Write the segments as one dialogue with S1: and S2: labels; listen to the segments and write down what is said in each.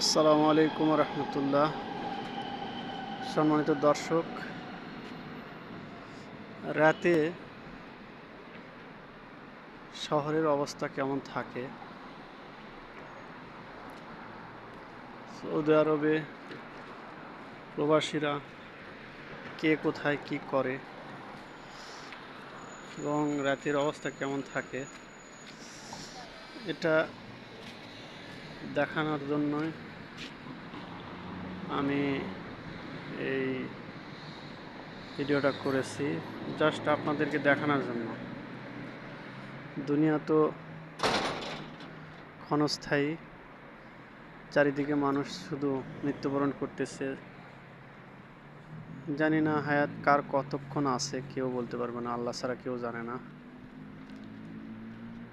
S1: আসসালামু আলাইকুম রহমতুল্লাহ। সম্মানিত দর্শক, রাতে শহরের অবস্থা কেমন থাকে? সৌদি আরবে প্রবাসীরা কে কোথায় কি করে এবং রাতের অবস্থা কেমন থাকে, এটা দেখানোর জন্যই আমি এই ভিডিওটা করেছি জাস্ট আপনাদেরকে দেখানোর জন্য। দুনিয়া তো ক্ষণস্থায়ী, চারিদিকে মানুষ শুধু মৃত্যুবরণ করতেছে। জানি না হায়াত কার কতক্ষণ আছে, কেউ বলতে পারবে না, আল্লাহ ছাড়া কেউ জানে না।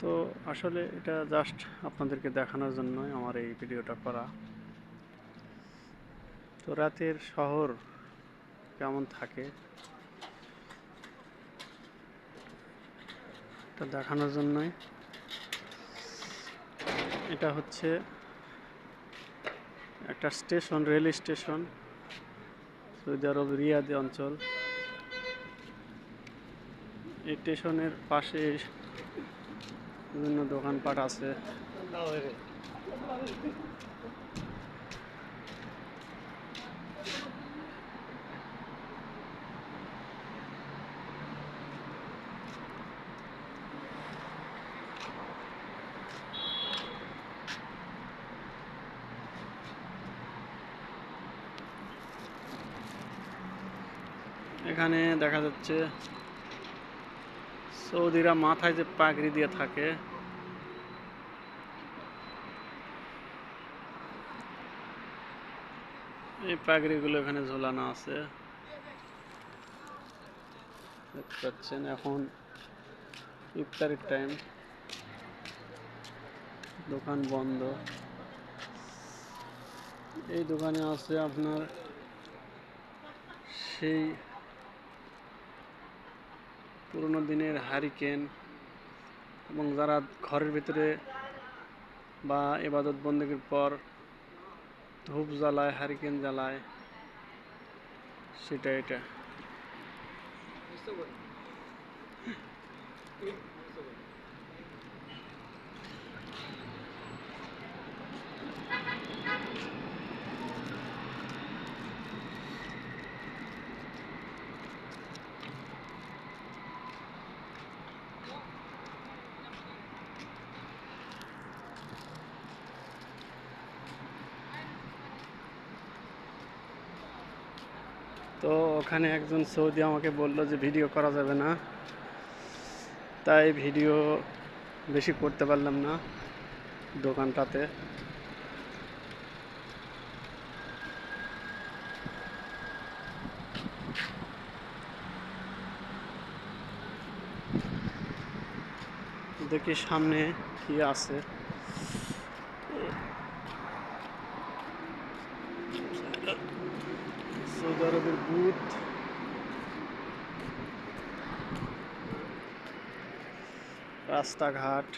S1: তো আসলে এটা জাস্ট আপনাদেরকে দেখানোর জন্যই আমার এই ভিডিওটা করা। তো রাতের শহর কেমন থাকে? এটা দেখানোর জন্যই। এটা হচ্ছে একটা station, rail station, Saudi Arabia রিয়াদি অঞ্চল। এই স্টেশনের পাশে বিভিন্ন দোকানপাট আছে। এখানে দেখা যাচ্ছে সৌদিরা মাথায় যে পাগড়ি দিয়ে থাকে। এই পাগড়িগুলো এখানে ঝোলানো আছে। দেখতে পাচ্ছেন এখন ইফতারের টাইম দোকান বন্ধ। এই দোকানে আছে আপনার সেই পুরোনো দিনের হারিকেন এবং যারা ঘরের ভিতরে বা এবাদত বন্দীর পর ধূপ জ্বালায়, হারিকেন জ্বালায়, সেটা এটা। তো ওখানে একজন সৌদি আমাকে বলল যে ভিডিও করা যাবে না। তাই ভিডিও বেশি করতে পারলাম না দোকানটাতে। দেখি সামনে কি আছে সৌদি আরবের বুথ রাস্তাঘাট।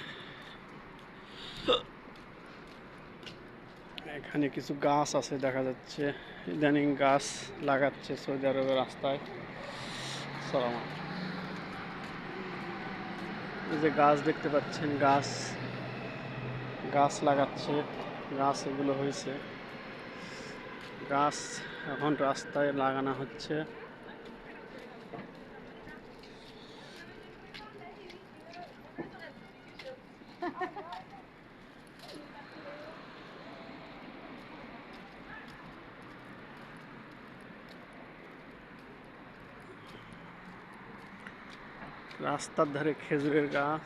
S1: এখানে কিছু গাছ আছে, দেখা যাচ্ছে। ইদানিং গাছ লাগাচ্ছে সৌদি আরবের রাস্তায়। সালাম এই যে গাছ দেখতে পাচ্ছেন, গাছ। গাছ লাগাচ্ছে, গাছ এগুলো হয়েছে। গাছ এখন রাস্তায় লাগানো হচ্ছে। রাস্তার ধারে খেজুরের গাছ।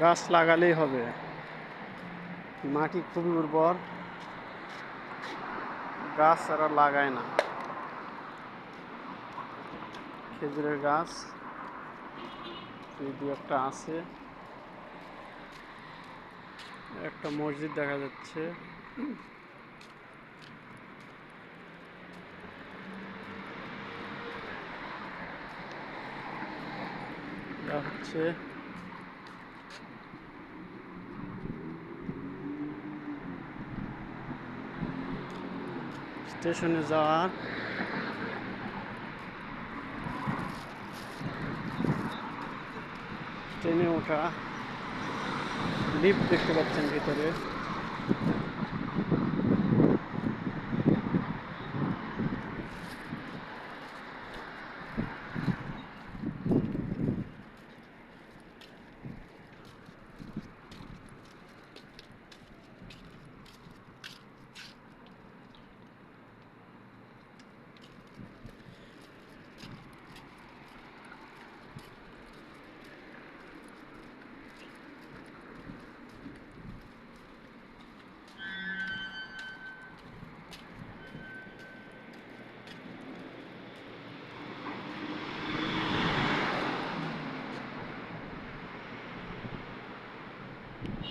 S1: গাছ লাগালেই হবে। মাটি খুবই উর্বর। গাছ তারা লাগায় না। খেজুরের গাছ। এই দু একটা আছে। একটা মসজিদ দেখা যাচ্ছে। হচ্ছে স্টেশনে যাওয়ার ট্রেনে ওঠা। লিফট দেখতে পাচ্ছেন ভিতরে।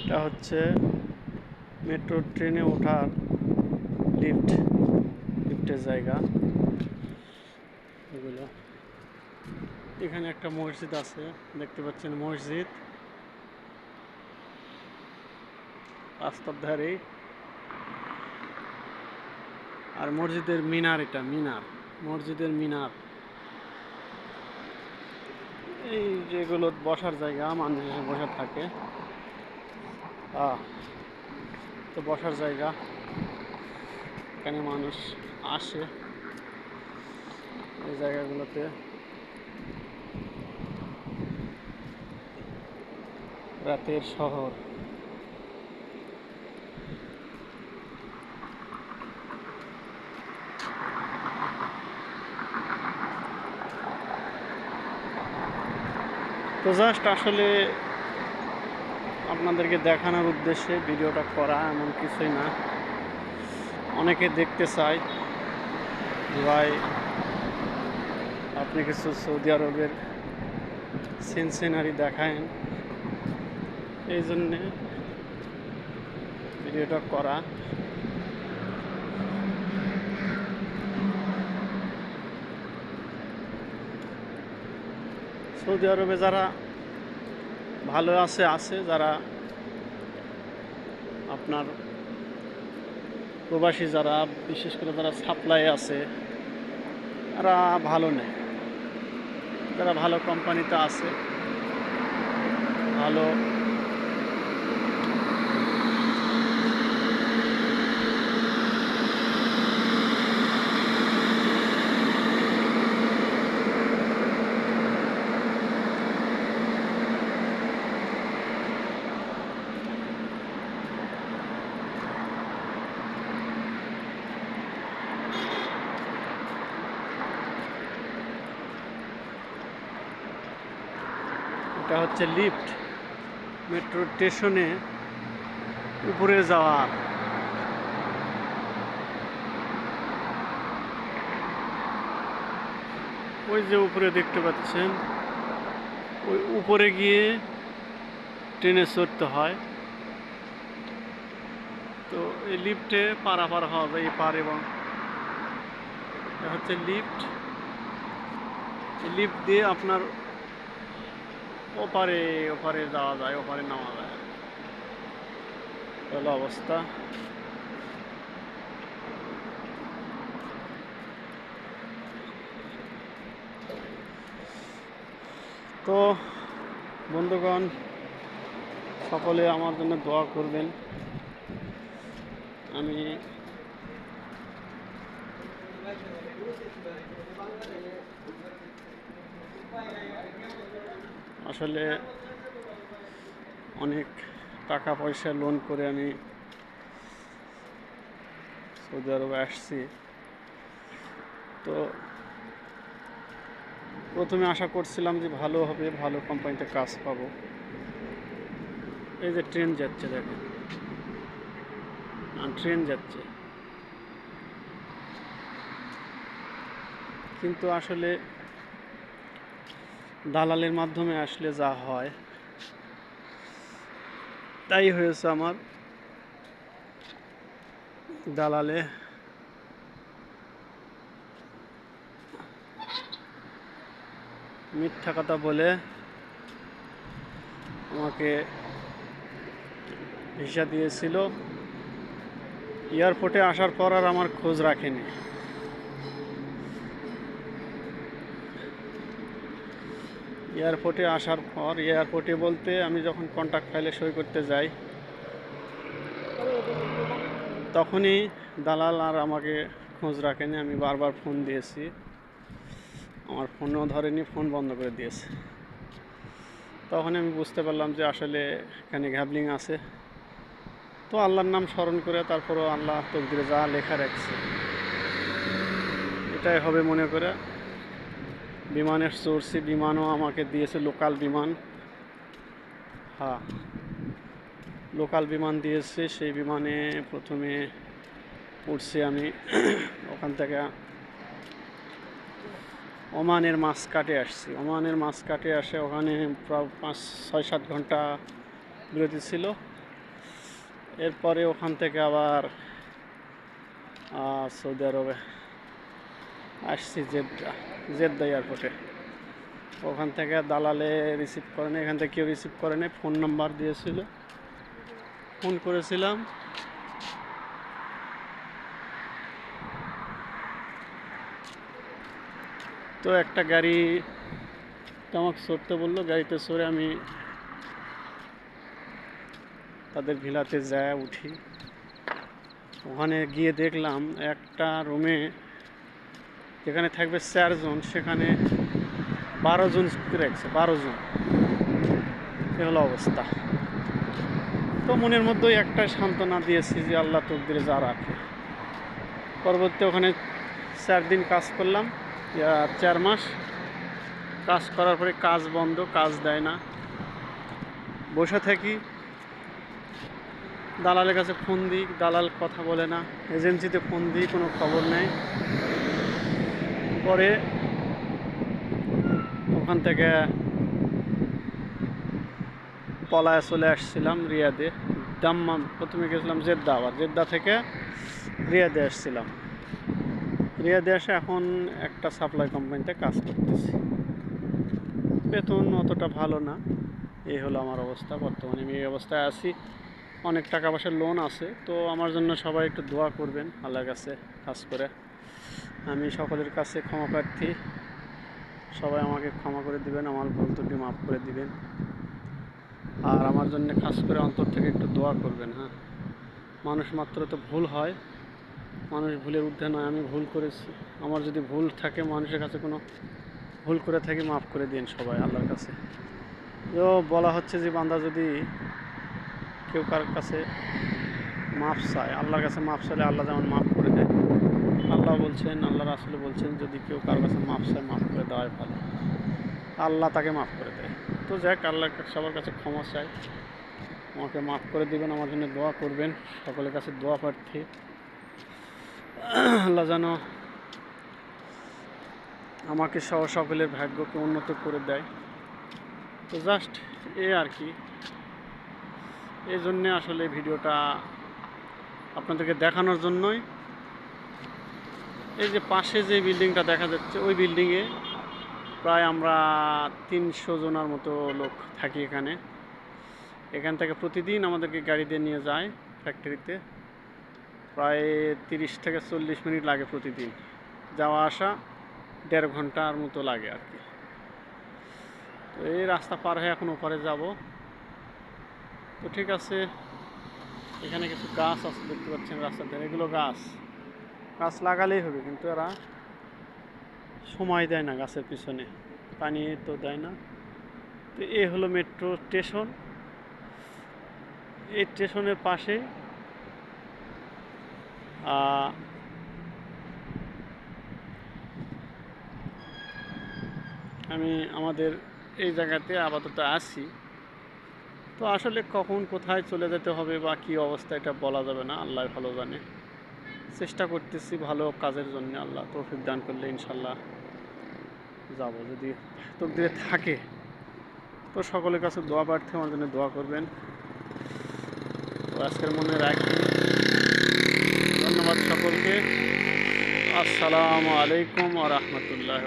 S1: এটা হচ্ছে মেট্রো ট্রেনে ওঠার লিফট, লিফটের জায়গা। এগুলো। এখানে একটা মসজিদ আছে, দেখতে পাচ্ছেন মসজিদ। রাস্তার ধারেই আর মসজিদের মিনার এটা, মিনার, মসজিদের মিনার। এই যেগুলো বসার জায়গা, মানুষ বসে থাকে। তো বসার জায়গা। এখানে মানুষ আসে এই জায়গাগুলোতে। রাতের শহর। তো জাস্ট আসলে আপনাদেরকে দেখানোর উদ্দেশ্যে ভিডিওটা করা এমন কিছুই না। অনেকে দেখতে চায় ভাই, আপনি কিছু সৌদি আরবের সিন সিনারি দেখায়েন। এই জন্যে ভিডিওটা করা। সৌদি আরবে যারা ভালো আছে আছে যারা আপনার প্রবাসী যারা, বিশেষ করে যারা সাপ্লাই আছে, তারা ভালো নেই যারা ভালো কোম্পানিতে আছে, ভালো এটা হচ্ছে লিফট মেট্রো স্টেশনে উপরে যাওয়ার ওই যে উপরে দেখতে পাচ্ছেন, ওই উপরে গিয়ে ট্রেনে চড়তে হয়। তো এই লিফটে পারাপার হওয়া যায়, এই পার এবং হচ্ছে লিফট। লিফট দিয়ে আপনার ওপারে ওপারে যাওয়া যায় ওপারে নামা যায় হলো অবস্থা তো, বন্ধুগণ, সকলে আমার জন্য দোয়া করবেন। আমি আসলে অনেক টাকা পয়সা লোন করে আমি সৌদি আরবে আসছি। তো প্রথমে আশা করছিলাম যে ভালো হবে, ভালো কোম্পানিতে কাজ পাবো। এই যে ট্রেন যাচ্ছে দেখেন। ট্রেন যাচ্ছে। কিন্তু আসলে দালালের মাধ্যমে আসলে যা হয়, তাই হয়েছে আমার দালালে। মিথ্যা কথা বলে আমাকে ভিসা দিয়েছিল। এয়ারপোর্টে আসার পর আর আমার খোঁজ রাখেনি। এয়ারপোর্টে আসার পর, এয়ারপোর্টে বলতে আমি যখন কন্ট্যাক্ট ফাইলে সই করতে যাই, তখনই দালাল আর আমাকে খোঁজ রাখেনি। আমি বারবার ফোন দিয়েছি। আমার ফোনও ধরেনি ফোন বন্ধ করে দিয়েছে। তখন আমি বুঝতে পারলাম যে আসলে এখানে ঘ্যাবলিং আছে। তো আল্লাহর নাম স্মরণ করে তারপরও আল্লাহ তকদিরে যা লেখা রাখছে, এটাই হবে মনে করে। বিমানের চড়ছি বিমানও আমাকে দিয়েছে লোকাল বিমান। হ্যাঁ লোকাল বিমান দিয়েছে, সেই বিমানে প্রথমে উঠছি আমি। ওখান থেকে ওমানের মাছ কাটে আসছি। ওমানের মাছ কাটে আসে ওখানে প্রায় পাঁচ, ছয়, সাত ঘণ্টা বিরতি ছিল। এরপরে ওখান থেকে আবার সৌদি আরবে আসছি জেদ্দা জেদ্দা এয়ারপোর্টে ওখান থেকে দালালে রিসিভ করে না এখান থেকে কেউ রিসিভ করে নাই ফোন নাম্বার দিয়েছিল। ফোন করেছিলাম। তো একটা গাড়ি আমাকে চড়তে বলল, গাড়িতে চড়ে আমি তাদের ভিলাতে যায়, উঠি। ওখানে গিয়ে দেখলাম একটা রুমে যেখানে থাকবে চারজন সেখানে বারো জন রাখছে, বারো জন। এ হলো অবস্থা। তো মনের মধ্যেই একটা সান্ত্বনা দিয়েছি যে আল্লাহ তকদিরে যা রাখে। পরবর্তী ওখানে চার দিন কাজ করলাম চার মাস। কাজ করার পরে কাজ বন্ধ, কাজ দেয় না। বসে থাকি। দালালের কাছে ফোন দিই, দালাল কথা বলে না। এজেন্সিতে ফোন দিই, কোনো খবর নেই। পরে ওখান থেকে পলায় চলে আসছিলাম রিয়াদে। দাম্মাম প্রথমে গেছিলাম জেদ্দা, আবার জেদ্দা থেকে রিয়াদে আসছিলাম। রিয়াদে এসে এখন একটা সাপ্লাই কোম্পানিতে কাজ করতেছি। বেতন অতটা ভালো না, এই হলো আমার অবস্থা। বর্তমানে আমি এই অবস্থায় আছি। অনেক টাকা পয়সার লোন আছে, তো আমার জন্য সবাই একটু দোয়া করবেন, আল্লাহর কাছে কাজ করে। আমি সকলের কাছে ক্ষমা প্রার্থী। সবাই আমাকে ক্ষমা করে দিবেন, আমার ভুল ত্রুটি মাফ করে দিবেন। আর আমার জন্য খাস করে অন্তর থেকে একটু দোয়া করবেন হ্যাঁ। মানুষ মাত্র তো ভুল হয়, মানুষ ভুলের ঊর্ধ্বে নয়, আমি ভুল করেছি। আমার যদি ভুল থাকে, মানুষের কাছে কোনো ভুল করে থাকি, মাফ করে দিন সবাই, আল্লাহর কাছে। তো বলা হচ্ছে যে বান্দা যদি কেউ কারোর কাছে মাফ চায়, আল্লাহর কাছে মাফ চাইলে আল্লাহ যেমন মাফ করে দেয়। আল্লাহ বলছেন, আল্লাহ আসলে বলছেন, যদি কেউ কারোর কাছে মাফ চায়, মাফ করে দেওয়াই ভালো। আল্লাহ তাকে মাফ করে দেয়। তো যাক, আল্লাহ সবার কাছে ক্ষমা চাই আমাকে মাফ করে দিবেন, আমার জন্য দোয়া করবেন। সকলের কাছে দোয়া প্রার্থী। আল্লাহ যেন আমাকে সহ সকলের ভাগ্যকে উন্নত করে দেয়। তো জাস্ট এ আর কি। এই জন্যে আসলে ভিডিওটা আপনাদেরকে দেখানোর জন্যই। এই যে পাশে যে বিল্ডিংটা দেখা যাচ্ছে, ওই বিল্ডিংয়ে প্রায় আমরা তিনশো জনের মতো লোক থাকি এখানে। এখান থেকে প্রতিদিন আমাদেরকে গাড়ি দিয়ে নিয়ে যায় ফ্যাক্টরিতে। প্রায় তিরিশ থেকে চল্লিশ মিনিট লাগে প্রতিদিন। যাওয়া আসা দেড় ঘণ্টার মতো লাগে আর কি। তো এই রাস্তা পার হয়ে এখন ওপারে যাব। তো ঠিক আছে, এখানে কিছু গাছ আছে দেখতে পাচ্ছেন রাস্তার ধারে, এগুলো গাছ। গাছ লাগালেই হবে, কিন্তু এরা সময় দেয় না গাছের পিছনে, পানি তো দেয় না। তো এ হলো মেট্রো স্টেশন এই স্টেশনের পাশে আমি আমাদের এই জায়গাতে আপাতত আছি। তো আসলে কখন কোথায় চলে যেতে হবে বা কী অবস্থা এটা বলা যাবে না, আল্লাহ ভালো জানে। চেষ্টা করতেছি ভালো কাজের জন্য, আল্লাহ তৌফিক দান করলে ইনশাল্লাহ যাব। যদি তকদিরে থাকে, তো সকলের কাছে দোয়া প্রার্থী, আমার জন্য দোয়া করবেন। তো আজকের মনে রাখি। ধন্যবাদ সকলকে। আসসালামু আলাইকুম আ রহমতুল্লাহ